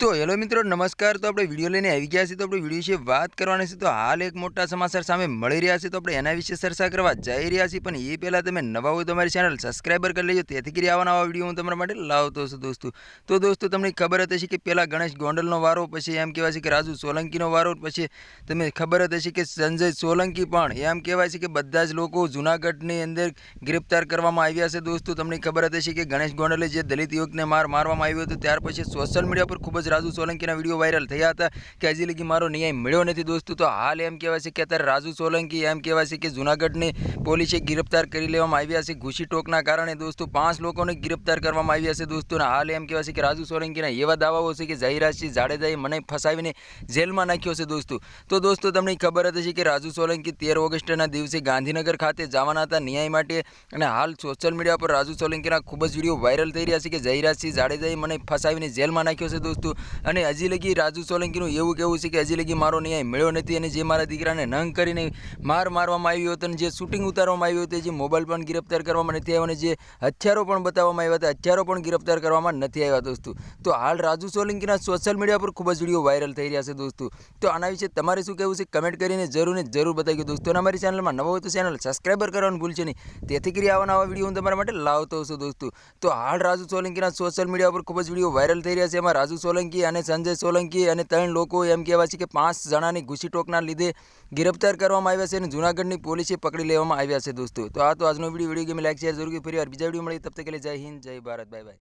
તો હેલો મિત્રો, નમસ્કાર. તો આપણે વીડિયો લઈને આવી ગયા છીએ. તો આપણે વીડિયો વિશે વાત કરવાની છે. તો હાલ એક મોટા સમાચાર સામે મળી રહ્યા છે. તો આપણે એના વિશે ચર્ચા કરવા જઈ રહ્યા છીએ. પણ એ પહેલાં તમે નવા હોય તો અમારી ચેનલ સબસ્ક્રાઈબર કરી લેજો. તેથી કરી આવા નવા વીડિયો હું તમારા માટે લાવતો છું દોસ્તો. તો દોસ્તો, તમને ખબર જ હશે કે પહેલાં ગણેશ ગોંડલનો વારો, પછી એમ કહેવાય છે કે રાજુ સોલંકીનો વારો, પછી તમે ખબર હશે કે સંજય સોલંકી પણ એમ કહેવાય છે કે બધા જ લોકો જૂનાગઢની અંદર ગ્રેપ્તાર કરવામાં આવ્યા છે. દોસ્તો, તમને ખબર હશે કે ગણેશ ગોંડલે જે દલિત યુવકને માર મારવામાં આવ્યો હતો, ત્યાર પછી સોશિયલ મીડિયા પર ખૂબ જ રાજુ સોલંકીના વીડિયો વાયરલ થયા હતા કે હજી લગી મારો ન્યાય મળ્યો નથી દોસ્તો. તો હાલ એમ કહેવાય છે કે અત્યારે રાજુ સોલંકી, એમ કહેવાય છે કે જૂનાગઢની પોલીસે ગિરફ્તાર કરી લેવામાં આવ્યા છે ઘૂસી ટોકના કારણે દોસ્તો. પાંચ લોકોને ગિરફ્તાર કરવામાં આવ્યા છે દોસ્તો અને હાલ એમ કહેવાય છે કે રાજુ સોલંકીના એવા દાવાઓ છે કે જહીરાજસિંહ જાડેજાએ મને ફસાવીને જેલમાં નાખ્યો છે દોસ્તો. તો દોસ્તો તમને ખબર હતી કે રાજુ સોલંકી તેર ઓગસ્ટના દિવસે ગાંધીનગર ખાતે જવાના હતા ન્યાય માટે અને હાલ સોશિયલ મીડિયા પર રાજુ સોલંકીના ખૂબ જ વીડિયો વાયરલ થઈ રહ્યા છે કે જહીરાજસિંહ જાડેજાએ મને ફસાવીને જેલમાં નાખ્યો છે દોસ્તો. અને હજી લગી રાજુ સોલંકીનું એવું કહેવું છે કે હજી લગી મારો ન્યાય મળ્યો નથી અને જે મારા દીકરાને નંગ કરીને માર મારવામાં આવ્યો હતો અને જે શૂટિંગ ઉતારવામાં આવ્યું હતું, જે મોબાઈલ પણ ગિરફ્તાર કરવામાં નથી આવ્યો અને જે હથિયારો પણ બતાવવામાં આવ્યા હતા, હથિયારો પણ ગિરફ્તાર કરવામાં નથી આવ્યા દોસ્તો. તો હાલ રાજુ સોલંકીના સોશિયલ મીડિયા પર ખૂબ જ વીડિયો વાયરલ થઈ રહ્યા છે દોસ્તો. તો આના વિશે તમારે શું કહેવું છે કમેન્ટ કરીને જરૂર ને જરૂર બતાવી દોસ્તો. અને અમારી ચેનલમાં નવો તો ચેનલ સબસ્ક્રાઈબર કરવાનું ભૂલશે નહીં. તેથી કરી આવા વીડિયો હું તમારા માટે લાવતો છું દોસ્તો. તો હાલ રાજુ સોલંકીના સોશિયલ મીડિયા પર ખૂબ જ વીડિયો વાયરલ થઈ રહ્યા છે. એમાં રાજુ સોલંકી અને સંજય સોલંકી અને ત્રણ લોકો એમ કહેવાય છે કે પાંચ જણાની ઘૂસીટોકના લીધે ગિરફ્તાર કરવામાં આવ્યા છે અને જૂનાગઢની પોલીસે પકડી લેવામાં આવ્યા છે દોસ્તો. તો આ તો આજનો video video game like share જરૂર ફરી બીજા વીડિયો મળી તબ તક જય હિન્દ, જય ભારત. Bye bye.